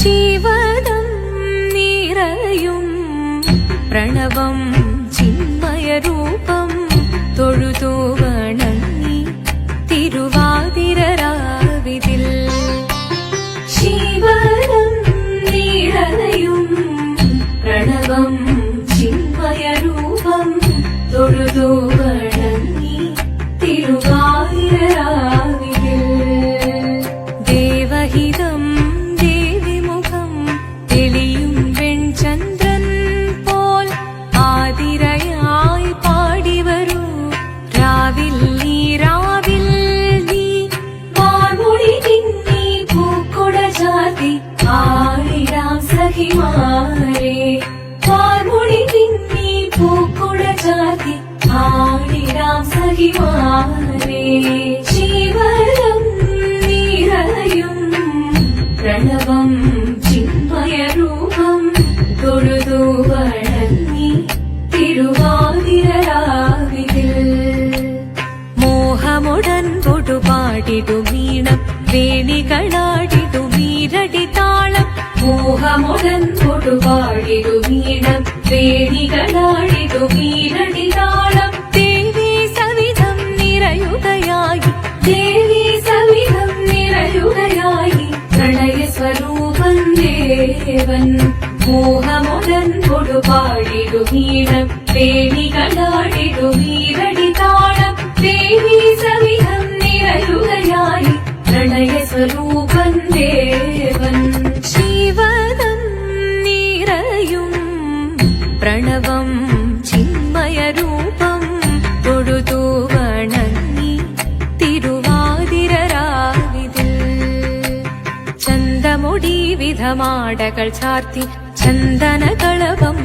ശിവദം നിറയും പ്രണവം ചിന്മയരൂപം തൊഴുതു വണങ്ങി തിരുവാതിരരാവിതിൽ. ശിവദം നിറയും പ്രണവം ചിന്മയരൂപം തൊഴുതു ആടിടാം സഖിമാരെ. വാർമൊഴി തിന്നി പൂക്കുട ചാത്തി ആടിടാം സഖിമാരെ. ശിവരം നിറയും പ്രണവം ചിന്മയരൂപം തൊഴുതു വണങ്ങി തിരുവാതിരാവിതിൽ മോഹമുടൻ പൊടുപാടിടു മീണം വേണികളാടിടു മീരടി വീണം മോഹമുടൻ പൊടുപാടിടു മീണം വേണികളാടിടു താളം ദേവി സവിധം നിറയുകയായി. ദേവി സവിധം നിറയുകയായി. പ്രണയ സ്വരൂപൻ ദേവൻ മോഹമുടൻ കൊടുപാടിടു വീണം വേണികളാടിടു മീരടി പ്രണവം ചിന്മയരൂപം തൊഴുതു വണങ്ങി തിരുവാതിരരാവിതിൽ. ചന്തമൊടി വിധമാടകൾ ചാർത്തി ചന്ദനകളവം